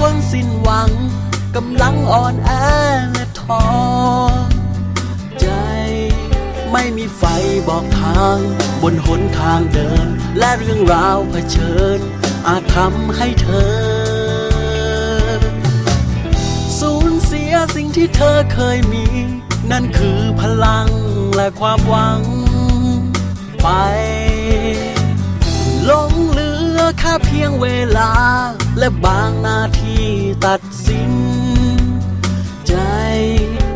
คนสิ้นหวัง กำลังอ่อนแอและท้อใจ ไม่มีไฟบอกทาง บนหนทางเดิน และเรื่องราวเผชิญ อาจทำให้เธอ สูญเสียสิ่งที่เธอเคยมี นั่นคือพลังและความหวัง ไปหลงลือ แค่เพียงเวลา และบางนาทีตัดสิน ใจ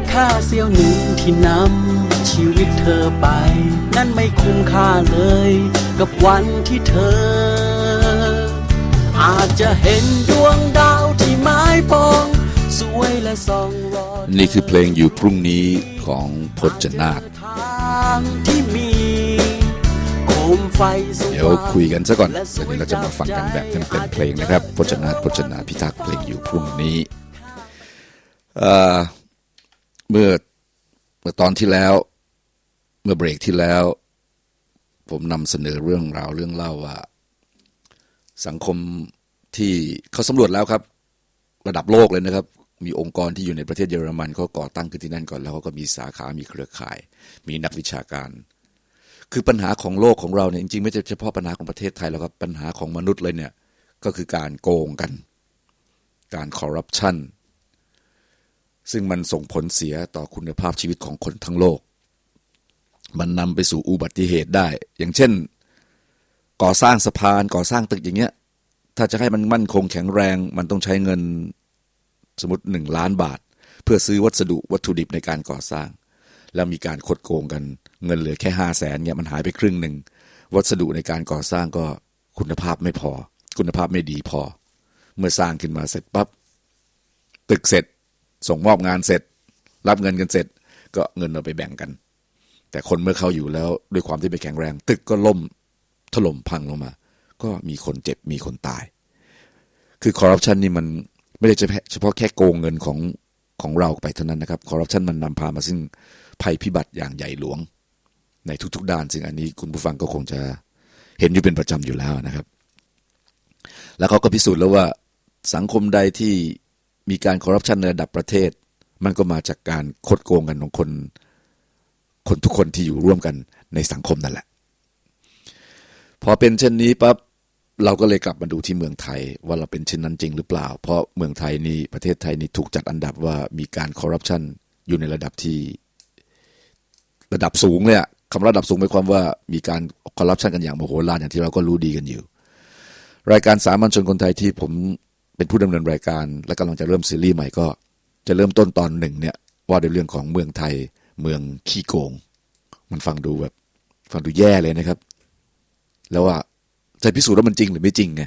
แค่เสี้ยวหนึ่งที่นำชีวิตเธอไป นั่นไม่คุ้มค่าเลย กับวันที่เธอ อาจจะเห็นดวงดาวที่ไม้ปองสวยและส่องรอนี่คือเพลงอยู่พรุ่งนี้ของพจนาถทางที่มี เดี๋ยวคุยกันซะก่อนเดี๋ยวนี้เราจะมาฟังกันแบบเต็มๆเพลงนะครับพจนาพจนาพิทักษ์เพลงอยู่พรุ่งนี้เอ่อเมื่อเมื่อตอนที่แล้ว เมื่อเบรกที่แล้ว ผมนำเสนอเรื่องราวเรื่องเล่าว่า สังคมที่เขาสำรวจแล้วครับ ระดับโลกเลยนะครับ มีองค์กรที่อยู่ในประเทศเยอรมันเขาก่อตั้งขึ้นที่นั่นก่อนแล้วเขาก็มีสาขา มีเครือข่าย มีนักวิชาการ คือปัญหาของโลกของเราเนี่ยจริงๆ ไม่ใช่เฉพาะปัญหาของประเทศไทยแล้วครับปัญหาของมนุษย์เลยเนี่ยก็คือการโกงกัน การคอร์รัปชันซึ่งมันส่งผลเสียต่อคุณภาพชีวิตของคนทั้งโลก มันนำไปสู่อุบัติเหตุได้ อย่างเช่น ก่อสร้างสะพานก่อสร้างตึกอย่างเงี้ยถ้าจะให้มันมั่นคงแข็งแรง มันต้องใช้เงินสมมติหนึ่งล้านบาท เพื่อซื้อวัสดุวัตถุดิบในการก่อสร้าง แล้วมีการคดโกงกัน เงินเหลือแค่ห้าแสนเนี่ยมันหายไปครึ่งหนึ่ง วัสดุในการก่อสร้างก็คุณภาพไม่พอ คุณภาพไม่ดีพอ เมื่อสร้างขึ้นมาเสร็จปั๊บตึกเสร็จ ส่งมอบงานเสร็จ รับเงินกันเสร็จ ก็เงินเราไปแบ่งกัน แต่คนเมื่อเข้าอยู่แล้วด้วยความที่ไม่แข็งแรง ตึกก็ล่มถล่มพังลงมา ก็มีคนเจ็บมีคนตาย คือคอร์รัปชันนี่มันไม่ได้เฉพาะแค่โกงเงินของของเราไปเท่านั้นนะครับคอร์รัปชันมันนำพามาซึ่งภัยพิบัติอย่างใหญ่หลวง ในทุกๆ ด้าน ซึ่งอันนี้คุณผู้ฟังก็คงจะเห็นอยู่เป็นประจำอยู่แล้วนะครับ แล้วเขาก็พิสูจน์แล้วว่าสังคมใดที่มีการคอร์รัปชันในระดับประเทศ มันก็มาจากการคดโกงกันของคน คนทุกคนที่อยู่ร่วมกันในสังคมนั่นแหละ พอเป็นเช่นนี้ปั๊บเราก็เลยกลับมาดูที่เมืองไทยว่าเราเป็นเช่นนั้นจริงหรือเปล่า เพราะเมืองไทยนี่ประเทศไทยนี่ถูกจัดอันดับว่ามีการคอร์รัปชันอยู่ในระดับที่ระดับสูงเลยอะ คำระดับสูงหมายความว่ามีการคอร์รัปชันกันอย่างโมโหลานอย่างที่เราก็รู้ดีกันอยู่ รายการสามัญชนคนไทยที่ผมเป็นผู้ดำเนินรายการ และกำลังจะเริ่มซีรีส์ใหม่ก็ จะเริ่มต้นตอนหนึ่งเนี่ยว่าในเรื่องของเมืองไทยเมืองขี้โกง มันฟังดูแบบ ฟังดูแย่เลยนะครับ แล้วว่าจะพิสูจน์ว่ามันจริงหรือไม่จริงไง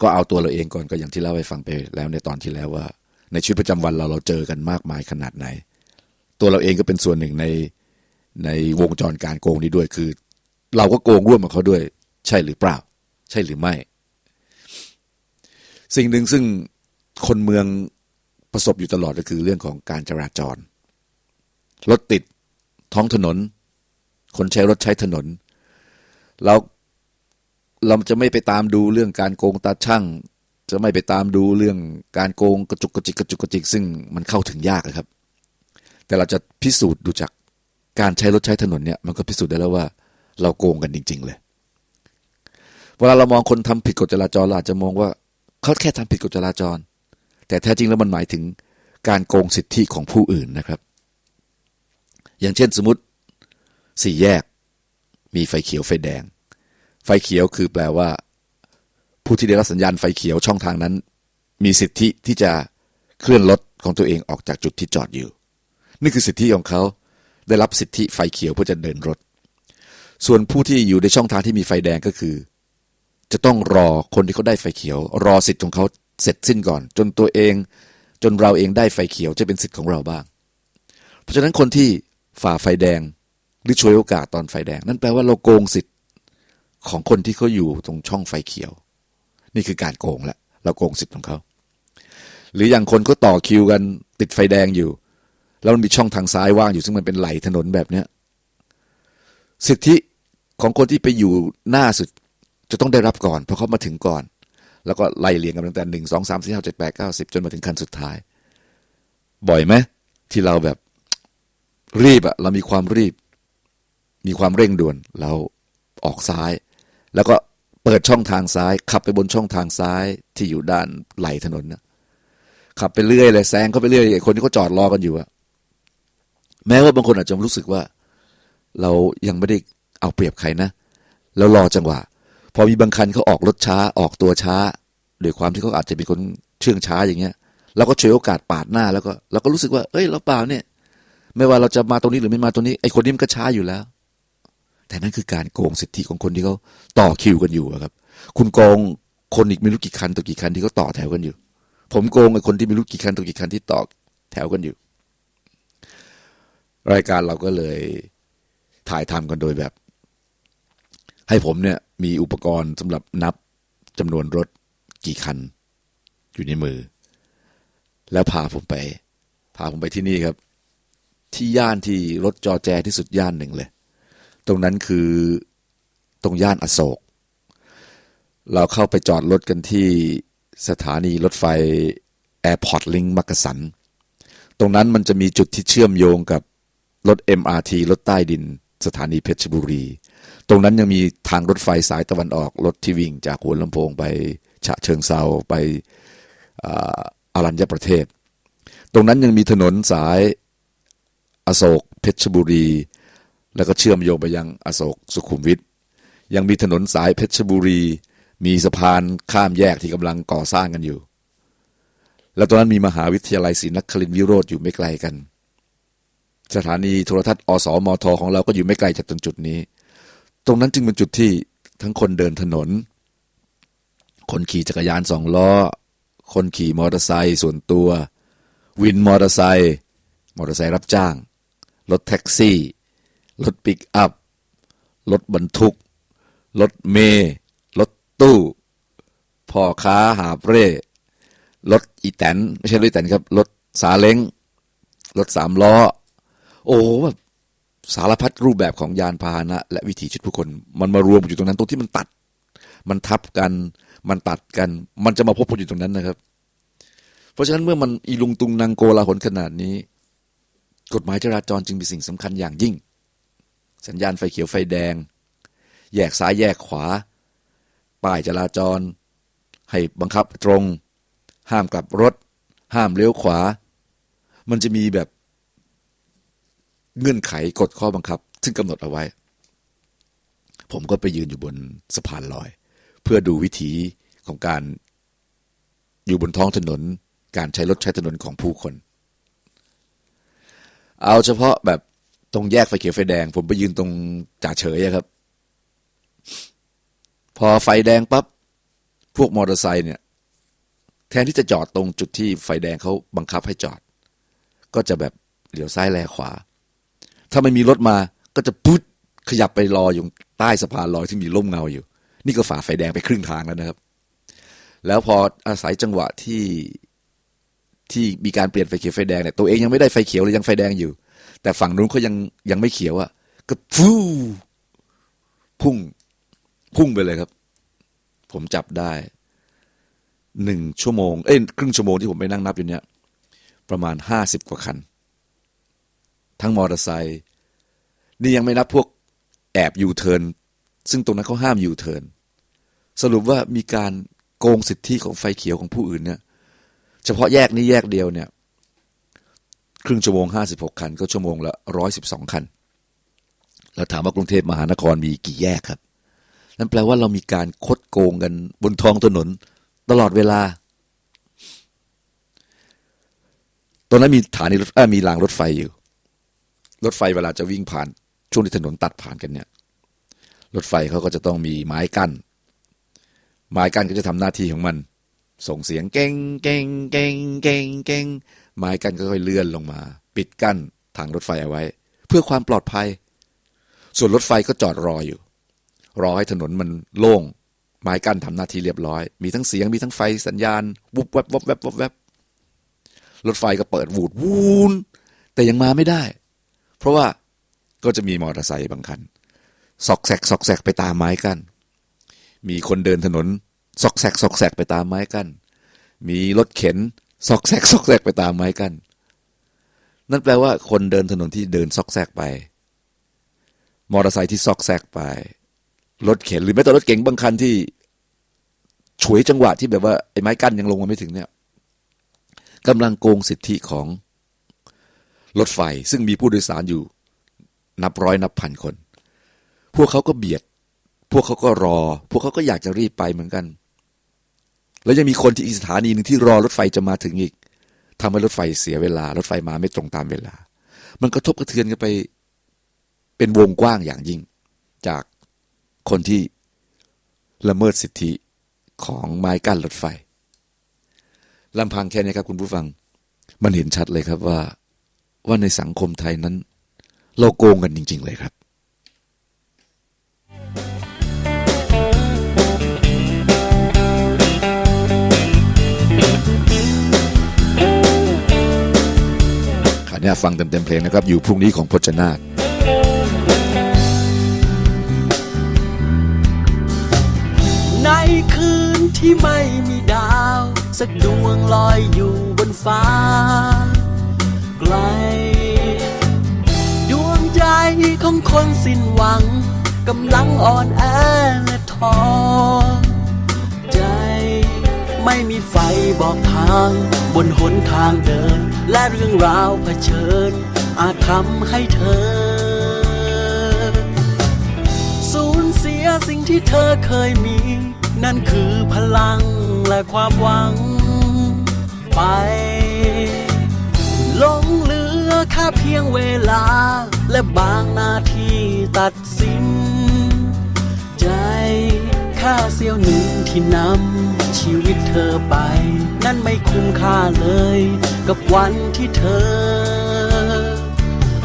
ก็เอาตัวเราเองก่อนก็อย่างที่เล่าให้ฟังไปแล้วในตอนที่แล้วว่า ในชีวิตประจำวันเราเราเจอกันมากมายขนาดไหน ตัวเราเองก็เป็นส่วนหนึ่งในในวงจรการโกงนี้ด้วยคือ เราก็โกงร่วมกับเขาด้วย ใช่หรือเปล่า ใช่หรือไม่ สิ่งหนึ่งซึ่งคนเมืองประสบอยู่ตลอดก็คือเรื่องของการจราจร รถติดท้องถนน คนใช้รถใช้ถนน เราเราจะไม่ไปตามดูเรื่องการโกงตาช่างจะไม่ไปตามดูเรื่องการโกงกระจุกกระจิกกระจุกกระจิกซึ่งมันเข้าถึงยากอะครับ แต่เราจะพิสูจน์ดูจากการใช้รถใช้ถนนเนี่ยมันก็พิสูจน์ได้แล้วว่า เราโกงกันจริง ๆ เลย เวลาเรามองคนทำผิดกฎจราจรเราอาจจะมองว่าเขาแค่ทำผิดกฎจราจร แต่แท้จริงแล้วมันหมายถึงการโกงสิทธิของผู้อื่นนะครับ อย่างเช่นสมมติสี่แยก มีไฟเขียวไฟแดง ไฟเขียวคือแปลว่า ผู้ที่ได้รับสัญญาณไฟเขียวช่องทางนั้น มีสิทธิที่จะเคลื่อนรถของตัวเองออกจากจุดที่จอดอยู่ นี่คือสิทธิของเขาได้รับสิทธิไฟเขียวเพื่อจะเดินรถ ส่วนผู้ที่อยู่ในช่องทางที่มีไฟแดงก็คือ จะต้องรอคนที่เขาได้ไฟเขียว รอสิทธิ์ของเขาเสร็จสิ้นก่อน จนตัวเอง จนเราเองได้ไฟเขียวจะเป็นสิทธิ์ของเราบ้าง เพราะฉะนั้นคนที่ฝ่าไฟแดงหรือช่วยโอกาสตอนไฟแดง นั่นแปลว่าเราโกงสิทธิ์ของคนที่เขาอยู่ตรงช่องไฟเขียว นี่คือการโกงละเราโกงสิทธิ์ของเขาหรืออย่างคนก็ต่อคิวกันติดไฟแดงอยู่ แล้วมันมีช่องทางซ้ายว่างอยู่ซึ่งมันเป็นไหลถนนแบบเนี้ยสิทธิของคนที่ไปอยู่หน้าสุดจะต้องได้รับก่อน เพราะเขามาถึงก่อน แล้วก็ไล่เรียงกันตั้งแต่หนึ่งสองสามสี่ห้าเจ็ดแปดเก้าสิบจนมาถึงคันสุดท้าย บ่อยไหมที่เราแบบรีบอะเรามีความรีบ มีความเร่งด่วนเราออกซ้าย แล้วก็เปิดช่องทางซ้าย ขับไปบนช่องทางซ้ายที่อยู่ด้านไหลถนนนะขับไปเรื่อยเลยแซงเข้าไปเรื่อยไอ้คนที่เขาจอดรอกันอยู่อะ แม้ว่าบางคนอาจจะรู้สึกว่า เรายังไม่ได้เอาเปรียบใครนะ แล้วรอจังหวะ พอมีบางคันเขาออกรถช้าออกตัวช้าด้วยความที่เขาอาจจะเป็นคนเชื่องช้าอย่างเงี้ยเราก็ฉวยโอกาสปาดหน้าแล้วก็เราก็รู้สึกว่า เอ้ยเราเปล่าเนี่ย ไม่ว่าเราจะมาตรงนี้หรือไม่มาตรงนี้ไอ้คนนี้มันก็ช้าอยู่แล้ว แต่นั่นคือการโกงสิทธิของคนที่เขาต่อคิวกันอยู่ครับ คุณโกงคนอีกไม่รู้กี่คันต่อกี่คันที่เขาต่อแถวกันอยู่ ผมโกงไอ้คนที่ไม่รู้กี่คันต่อกี่คันที่ต่อแถวกันอยู่ รายการเราก็เลยถ่ายทำกันโดยแบบ ให้ผมเนี่ยมีอุปกรณ์สำหรับนับจำนวนรถกี่คัน อยู่ในมือ แล้วพาผมไป พาผมไปที่นี่ครับ ที่ย่านที่รถจอแจที่สุดย่านหนึ่งเลย ตรงนั้นคือตรงย่านอโศก เราเข้าไปจอดรถกันที่สถานีรถไฟ Airport Link มักกะสัน ตรงนั้นมันจะมีจุดที่เชื่อมโยงกับ รถ MRT รถใต้ดิน สถานีเพชรบุรี ตรงนั้นยังมีทางรถไฟสายตะวันออก รถที่วิ่งจากหัวลำโพงไปฉะเชิงเซาไปอารัญญประเทศ ตรงนั้นยังมีถนนสายอโศกเพชรบุรี แล้วก็เชื่อมโยงไปยังอโศกสุขุมวิทยังมีถนนสายเพชรบุรี มีสะพานข้ามแยกที่กำลังก่อสร้างกันอยู่ แล้วตรงนั้นมีมหาวิทยาลัยศรีนครินทร์วิโรธอยู่ไม่ไกลกัน สถานีโทรทัศน์อสมทของเราก็อยู่ไม่ไกลจากตรงจุดนี้ ตรงนั้นจึงเป็นจุดที่ทั้งคนเดินถนน คนขี่จักรยานสองล้อ คนขี่มอเตอร์ไซค์ส่วนตัว วินมอเตอร์ไซค์มอเตอร์ไซค์รับจ้าง รถแท็กซี่ รถปิกอัพ รถบรรทุก รถเมย์รถตู้ พ่อค้าหาเร่รถอีแตนไม่ใช่รถอีแตนครับ รถสาเล้ง รถสามล้อ โอ้โหแบบสารพัดรูปแบบของยานพาหนะ และวิถีชีวิตผู้คน มันมารวมอยู่ตรงนั้นตรงที่มันตัด มันทับกัน มันตัดกัน มันจะมาพบกันอยู่ตรงนั้นนะครับ เพราะฉะนั้นเมื่อมันอีลุงตุงนางโกลาหลขนาดนี้ กฎหมายจราจรจึงเป็นสิ่งสำคัญอย่างยิ่ง สัญญาณไฟเขียวไฟแดง แยกซ้ายแยกขวา ป้ายจราจร ให้บังคับตรง ห้ามกลับรถ ห้ามเลี้ยวขวา มันจะมีแบบ เงื่อนไขกฎข้อบังคับ ซึ่งกำหนดเอาไว้ ผมก็ไปยืนอยู่บนสะพานลอย เพื่อดูวิถีของการอยู่บนท้องถนน การใช้รถใช้ถนนของผู้คน เอาเฉพาะแบบตรงแยกไฟเขียวไฟแดง ผมไปยืนตรงจ่าเฉยอะครับ พอไฟแดงปั๊บพวกมอเตอร์ไซค์เนี่ย แทนที่จะจอดตรงจุดที่ไฟแดงเขาบังคับให้จอด ก็จะแบบเลี้ยวซ้ายแลขวา ถ้าไม่มีรถมาก็จะปุ๊ดขยับไปรออยู่ใต้สะพานลอยที่มีร่มเงาอยู่ นี่ก็ฝ่าไฟแดงไปครึ่งทางแล้วนะครับ แล้วพออาศัยจังหวะที่ที่มีการเปลี่ยนไฟเขียวไฟแดงเนี่ยตัวเองยังไม่ได้ไฟเขียวเลยยังไฟแดงอยู่ แต่ฝั่งนู้นเขายังยังไม่เขียวอะก็ฟูพุ่ง พุ่งไปเลยครับ ผมจับได้หนึ่งชั่วโมง เอ้ยครึ่งชั่วโมงที่ผมไปนั่งนับอยู่เนี่ยประมาณห้าสิบกว่าคัน ทั้งมอเตอร์ไซค์นี่ยังไม่นับพวกแอบยูเทิร์นซึ่งตรงนั้นเขาห้ามยูเทิร์นสรุปว่ามีการโกงสิทธิของไฟเขียวของผู้อื่นเนี่ยเฉพาะแยกนี้แยกเดียวเนี่ยครึ่งชั่วโมงห้าสิบหกคัน ก็ชั่วโมงละร้อยสิบสองคัน แล้วถามว่ากรุงเทพมหานครมีกี่แยกครับ นั่นแปลว่าเรามีการคดโกงกันบนท้องถนน ตลอดเวลาตรงนั้นมีฐานีรถเอ้ยมีรางรถไฟอยู่ รถไฟเวลาจะวิ่งผ่านช่วงที่ถนนตัดผ่านกันเนี่ย รถไฟเขาก็จะต้องมีไม้กั้น ไม้กั้นก็จะทำหน้าที่ของมัน ส่งเสียงเก้งเก้งเก้งเก้งเก้งไม้กั้นก็ค่อยเลื่อนลงมา ปิดกั้นทางรถไฟเอาไว้ เพื่อความปลอดภัย ส่วนรถไฟก็จอดรออยู่ รอให้ถนนมันโล่ง ไม้กั้นทำหน้าที่เรียบร้อย มีทั้งเสียงมีทั้งไฟสัญญาณวุบแวบวบแวบวบแวบรถไฟก็เปิดวูดวูนแต่ยังมาไม่ได้ เพราะว่าก็จะมีมอเตอร์ไซค์บางคันซอกแซกซอกแซกไปตามไม้กั้นมีคนเดินถนนซอกแซกซอกแซกไปตามไม้กั้นมีรถเข็นซอกแซกซอกแซกไปตามไม้กั้นนั่นแปลว่าคนเดินถนนที่เดินซอกแซกไป มอเตอร์ไซค์ที่ซอกแซกไป รถเข็นหรือแม้แต่รถเก๋งบางคันที่ฉวยจังหวะที่แบบว่าไอ้ไม้กั้นยังลงมาไม่ถึงเนี่ยกำลังโกงสิทธิของ รถไฟซึ่งมีผู้โดยสารอยู่ นับร้อยนับพันคน พวกเขาก็เบียด พวกเขาก็รอ พวกเขาก็อยากจะรีบไปเหมือนกัน แล้วยังมีคนที่อีกสถานีหนึ่งที่รอรถไฟจะมาถึงอีกทำให้รถไฟเสียเวลา รถไฟมาไม่ตรงตามเวลา มันกระทบกระเทือนกันไป เป็นวงกว้างอย่างยิ่ง จากคนที่ละเมิดสิทธิของไม้กั้นรถไฟลำพังแค่นี้ครับคุณผู้ฟัง มันเห็นชัดเลยครับว่า ว่าในสังคมไทยนั้น เราโกงกันจริง ๆ เลยครับขออนุญาตฟังเต็มๆเพลงนะครับ อยู่พรุ่งนี้ของพจนาถในคืนที่ไม่มีดาว สักดวงลอยอยู่บนฟ้า ไกล ดวงใจของคนสิ้นหวัง กำลังอ่อนแอและท้อใจ ไม่มีไฟบอกทาง บนหนทางเดิน และเรื่องราวเผชิญ อาจทำให้เธอ สูญเสียสิ่งที่เธอเคยมี นั่นคือพลังและความหวังไป ลงเหลือแค่เพียงเวลา และบางนาทีตัดสิน ใจแค่เสี้ยวหนึ่งที่นำชีวิตเธอไป นั่นไม่คุ้มค่าเลย กับวันที่เธอ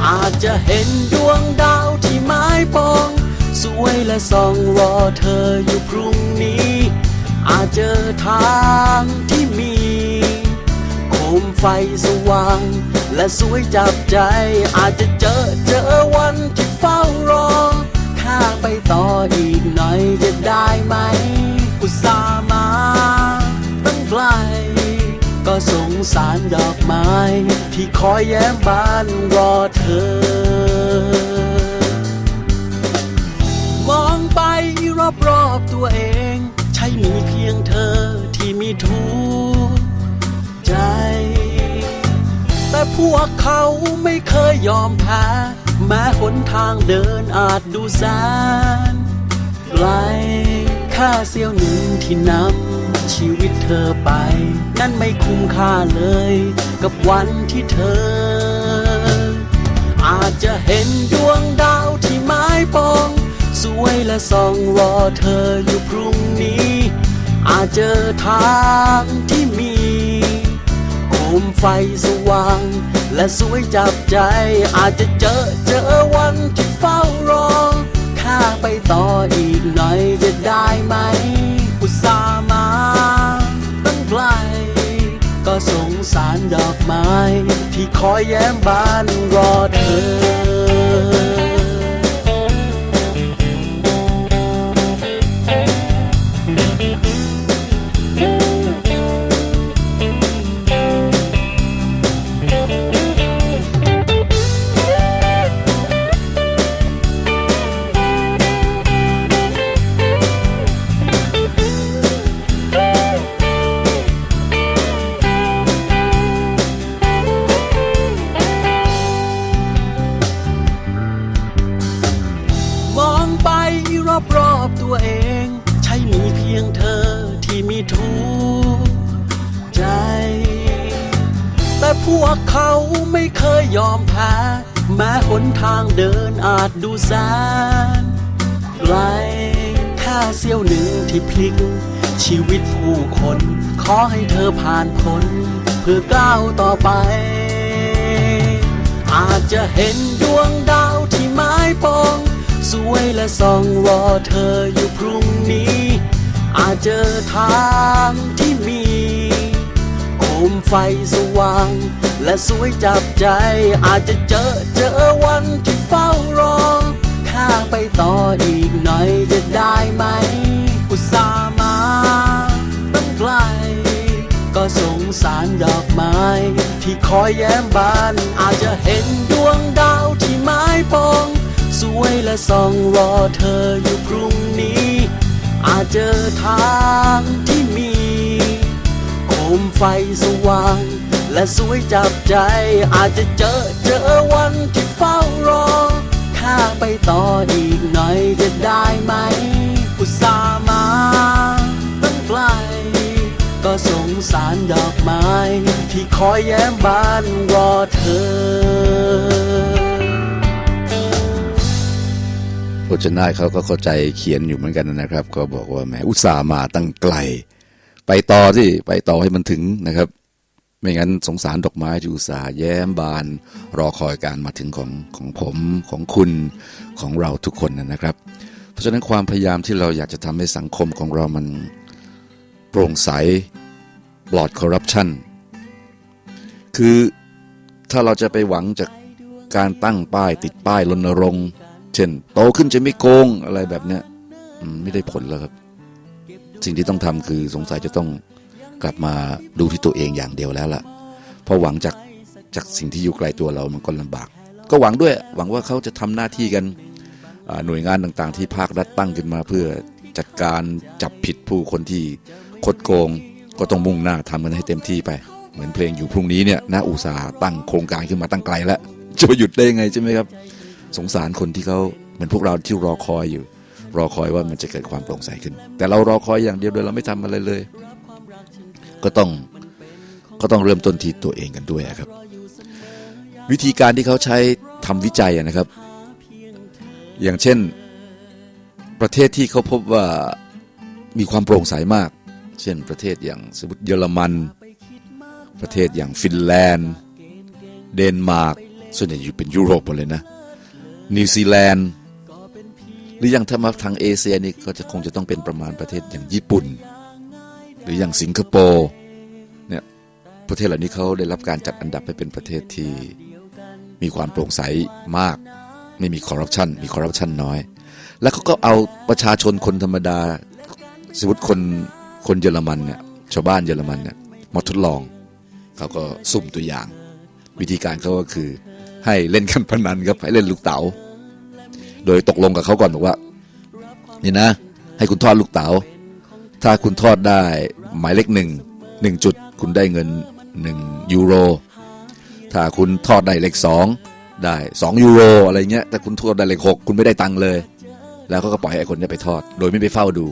อาจจะเห็นดวงดาวที่ไม้ปอง สวยและส่องรอเธออยู่พรุ่งนี้ อาจเจอทางที่มี มไฟสว่าง และสวยจับใจ อาจจะเจอเจอวันที่เฝ้ารอ ข้าไปต่ออีกหน่อยจะได้ไหม อุตส่าห์มาตั้งไกล ก็สงสารดอกไม้ ที่คอยแย้มบานรอเธอ มองไปรอบๆตัวเอง ใช่มีเพียงเธอที่มีทุก แต่พวกเขาไม่เคยยอมแพ้ แม้หนทางเดินอาจดูแสนไกลแค่เสี้ยวหนึ่งที่นำชีวิตเธอไป นั่นไม่คุ้มค่าเลย กับวันที่เธอ อาจจะเห็นดวงดาวที่ไม้ปอง สวยและส่องรอเธออยู่พรุ่งนี้ อาจเจอทางที่มี มไฟสว่าง และสวยจับใจ อาจจะเจอเจอวันที่เฝ้ารอข้าไปต่ออีกหน่อยจะได้ไหม อุตส่าห์มาตั้งไกล ก็สงสารดอกไม้ ที่คอยแย้มบานรอเธอ น เพื่อก้าวต่อไป อาจจะเห็นดวงดาวที่ไม้ปอง สวยและส่องรอเธออยู่พรุ่งนี้ อาจเจอทางที่มีโคมไฟสว่าง และสวยจับใจ อาจจะเจอเจอวันที่เฝ้ารอข้าไปต่ออีกหน่อยจะได้ไหม ก็สงสารดอกไม้ ที่คอยแย้มบาน อาจจะเห็นดวงดาวที่ไม้ปอง สวยและส่องรอเธออยู่พรุ่งนี้ อาจเจอทางที่มีโคมไฟสว่าง และสวยจับใจ อาจจะเจอเจอวันที่เฝ้ารอข้าไปต่ออีกหน่อยจะได้ไหมอุตส่าห์มา ก็สงสารดอกไม้ ที่คอยแย้มบานรอเธอพจนาเขาก็เข้าใจเขียนอยู่เหมือนกันนะครับ ก็บอกว่าแหมอุตส่าห์มาตั้งไกล ไปต่อที่ไปต่อให้มันถึงนะครับ ไม่งั้นสงสารดอกไม้ที่อุตส่าห์แย้มบาน รอคอยการมาถึงของของผมของคุณของเราทุกคนนะครับ เพราะฉะนั้นความพยายามที่เราอยากจะทำให้สังคมของเรามัน ร่งใสปลอดคอร์รัปชันคือถ้าเราจะไปหวังจากการตั้งป้ายติดป้ายรณรงค์เช่น โตขึ้นจะไม่โกงอะไรแบบเนี้ยไม่ได้ผลแล้วครับ สิ่งที่ต้องทำคือสงสัยจะต้องกลับมาดูที่ตัวเองอย่างเดียวแล้วล่ะเพราะหวังจากจากสิ่งที่อยู่ไกลตัวเรามันก็ลำบาก ก็หวังด้วยหวังว่าเขาจะทำหน้าที่กันหน่วยงานต่างๆ ที่ภาครัฐตั้งขึ้นมาเพื่อจัดการจับผิดผู้คนที่ คดโกงก็ต้องมุ่งหน้าทำกันให้เต็มที่ไป เหมือนเพลงอยู่พรุ่งนี้เนี่ยนะอุตสาห์ตั้งโครงการขึ้นมาตั้งไกลแล้วจะไปหยุดได้ยังไงใช่ไหมครับ สงสารคนที่เขาเหมือนพวกเราที่รอคอยอยู่ รอคอยว่ามันจะเกิดความโปร่งใสขึ้น แต่เรารอคอยอย่างเดียวโดยเราไม่ทำอะไรเลย ก็ต้องก็ต้องเริ่มต้นที่ตัวเองกันด้วยครับ วิธีการที่เขาใช้ทำวิจัยนะครับ อย่างเช่น ประเทศที่เขาพบว่ามีความโปร่งใสมาก เช่นประเทศอย่างสมมติเยอรมัน ประเทศอย่างฟินแลนด์ เดนมาร์กส่วนใหญ่อยู่เป็นยุโรปหมดเลยนะ นิวซีแลนด์ หรืออย่างถ้ามาทางเอเชียนี่ก็จะคงจะต้องเป็นประมาณประเทศอย่างญี่ปุ่น หรืออย่างสิงคโปร์เนี่ยประเทศเหล่านี้เขาได้รับการจัดอันดับให้เป็นประเทศที่มีความโปร่งใสมาก ไม่มีคอร์รัปชันมีคอร์รัปชันน้อย แล้วเขาก็เอาประชาชนคนธรรมดาสมมติคน คนเยอรมันเนี่ยชาวบ้านเยอรมันเนี่ยมาทดลองเขาก็สุ่มตัวอย่าง วิธีการเขาก็คือให้เล่นกันพนันครับให้เล่นลูกเต๋าโดยตกลงกับเขาก่อนบอกว่า นี่นะ ให้คุณทอดลูกเต๋าถ้าคุณทอดได้หมายเลขหนึ่งหนึ่งจุด คุณได้เงินหนึ่งยูโรถ้าคุณทอดได้เลขสองได้สองยูโรอะไรเงี้ยแต่คุณทอดได้เลขหกคุณไม่ได้ตังค์เลย แล้วเขาก็ปล่อยให้คนเนี้ไปทอด โดยไม่ไปเฝ้าดู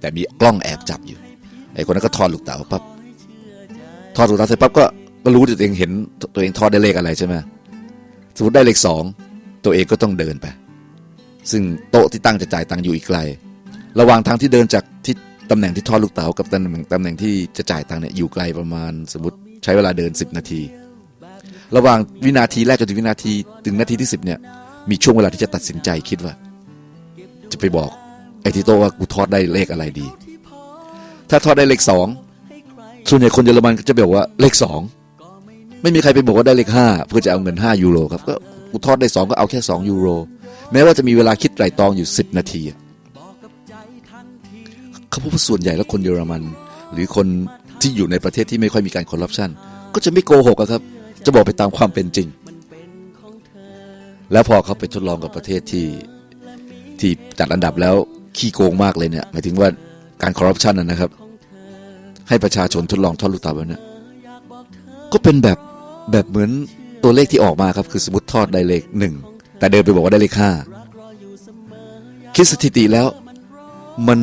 แต่มีกล้องแอบจับอยู่ ไอ้คนนั้นก็ทอดลูกเต๋าปั๊บทอดลูกเต๋าเสร็จปั๊บก็ก็รู้ตัวเองเห็นตัวเองทอดได้เลขอะไรใช่ไหมสมมติได้เลขสองตัวเองก็ต้องเดินไป ซึ่งโต๊ะที่ตั้งจะจ่ายตังค์อยู่อีกไกล ระหว่างทางที่เดินจากที่ตำแหน่งที่ทอดลูกเต๋ากับตำแหน่งตำแหน่งที่จะจ่ายตังค์เนี่ยอยู่ไกลประมาณสมมติใช้เวลาเดิน 10 นาที ระหว่างวินาทีแรกจนถึงวินาทีถึงนาทีที่ 10เนี่ยมีช่วงเวลาที่จะตัดสินใจคิดว่า จะไปบอก ไอ้ที่โต๊ะว่ากูทอดได้เลขอะไรดี ถ้าทอดได้เลขสอง ส่วนใหญ่คนเยอรมันก็จะบอกว่าเลขสอง ไม่มีใครไปบอกว่าได้เลขห้าเพื่อจะเอาเงินห้ายูโรครับ ก็กูทอดได้สองก็เอาแค่สองยูโร แม้ว่าจะมีเวลาคิดไตรตรองอยู่สิบนาทีอะเขาพบว่าส่วนใหญ่แล้วคนเยอรมัน หรือคนที่อยู่ในประเทศที่ไม่ค่อยมีการคอร์รัปชันก็จะไม่โกหกอะครับ จะบอกไปตามความเป็นจริง แล้วพอเขาไปทดลองกับประเทศที่ที่จัดอันดับแล้ว ขี้โกงมากเลยเนี่ยหมายถึงว่าการคอร์รัปชันนะครับ ให้ประชาชนทดลองทอดลูกเต๋าแบบนี้ก็เป็นแบบแบบเหมือนตัวเลขที่ออกมาครับ คือสมมติทอดได้เลขหนึ่งแต่เดินไปบอกว่าได้เลขห้าคิดสถิติแล้วมัน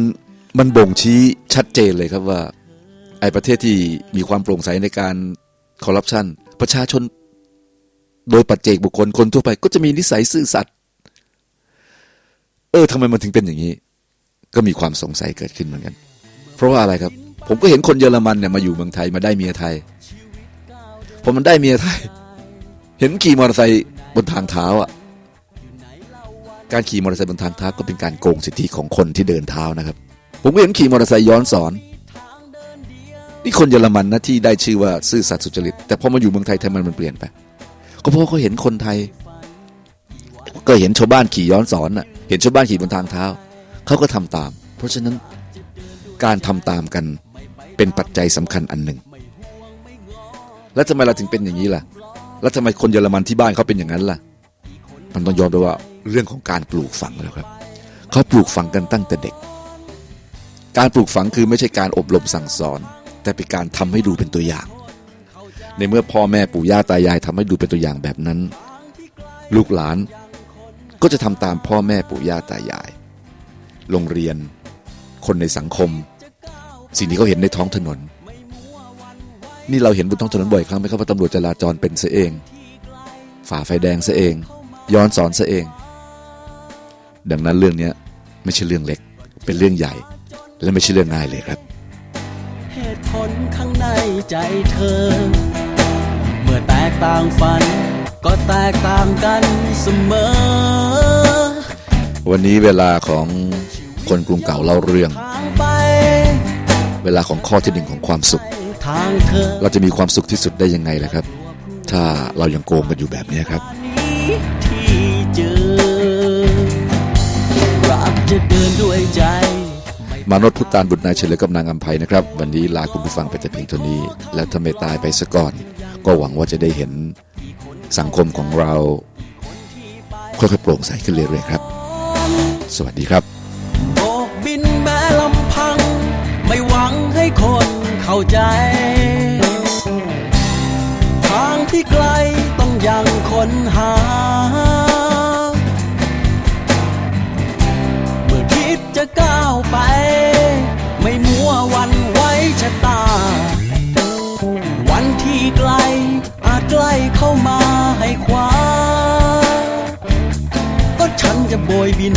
มันบ่งชี้ชัดเจนเลยครับว่า ไอ้ประเทศที่มีความโปร่งใสในการคอร์รัปชันประชาชนโดยปัจเจกบุคคลคนทั่วไป ก็จะมีนิสัยซื่อสัตย์เออทำไมมันถึงเป็นอย่างนี้ ก็มีความสงสัยเกิดขึ้นเหมือนกัน เพราะว่าอะไรครับ ผมก็เห็นคนเยอรมันเนี่ยมาอยู่เมืองไทยมาได้เมียไทยพอมันได้เมียไทย เห็นขี่มอเตอร์ไซค์บนทางเท้าอะการขี่มอเตอร์ไซค์บนทางเท้าก็เป็นการโกงสิทธิของคนที่เดินเท้านะครับ ผมก็เห็นขี่มอเตอร์ไซค์ย้อนสอนนี่คนเยอรมันนะที่ได้ชื่อว่าซื่อสัตย์สุจริต แต่พอมาอยู่เมืองไทยทำไมมันเปลี่ยนไปก็เพราะเขาเห็นคนไทย ก็เห็นชาวบ้านขี่ย้อนสอนน่ะเห็นชาวบ้านขี่บนทางเท้า เขาก็ทำตาม เพราะฉะนั้นการทำตามกันเป็นปัจจัยสำคัญอันหนึ่ง แล้วทำไมเราถึงเป็นอย่างนี้ล่ะ แล้วทำไมคนเยอรมันที่บ้านเขาเป็นอย่างนั้นล่ะ มันต้องยอมรับว่าเรื่องของการปลูกฝังแล้วครับ เขาปลูกฝังกันตั้งแต่เด็ก การปลูกฝังคือไม่ใช่การอบรมสั่งสอน แต่เป็นการทำให้ดูเป็นตัวอย่าง ในเมื่อพ่อแม่ปู่ย่าตายายทำให้ดูเป็นตัวอย่างแบบนั้น ลูกหลานก็จะทำตามพ่อแม่ปู่ย่าตายาย โรงเรียน คนในสังคม สิ่งที่เขาเห็นในท้องถนน นี่เราเห็นบนท้องถนนบ่อยครั้งไหมครับว่าตำรวจจราจรเป็นซะเอง ฝ่าไฟแดงซะเอง ย้อนสอนซะเอง ดังนั้นเรื่องนี้ไม่ใช่เรื่องเล็ก เป็นเรื่องใหญ่ และไม่ใช่เรื่องง่ายเลยครับ เหตุผลข้างในใจเธอ เมื่อแตกต่างฝัน ก็แตกต่างกันเสมอ วันนี้เวลาของคนกรุงเก่าเล่าเรื่อง เวลาของข้อที่หนึ่งของความสุข เราจะมีความสุขที่สุดได้ยังไงล่ะครับ ถ้าเรายังโกงกันอยู่แบบนี้ครับมานพพุทธานบุตรนายเฉลิมกำนางอัมภัยนะครับ วันนี้ลาคุณผู้ฟังไปแต่เพียงเท่านี้ แล้วถ้าไม่ตายไปซะก่อน ก็หวังว่าจะได้เห็นสังคมของเราค่อยๆโปร่งใสขึ้นเรื่อยๆครับ สวัสดีครับโบกบินแม้ลำพัง ไม่หวังให้คนเข้าใจ ทางที่ไกลต้องยังค้นหา เมื่อคิดจะก้า จะโบยบิน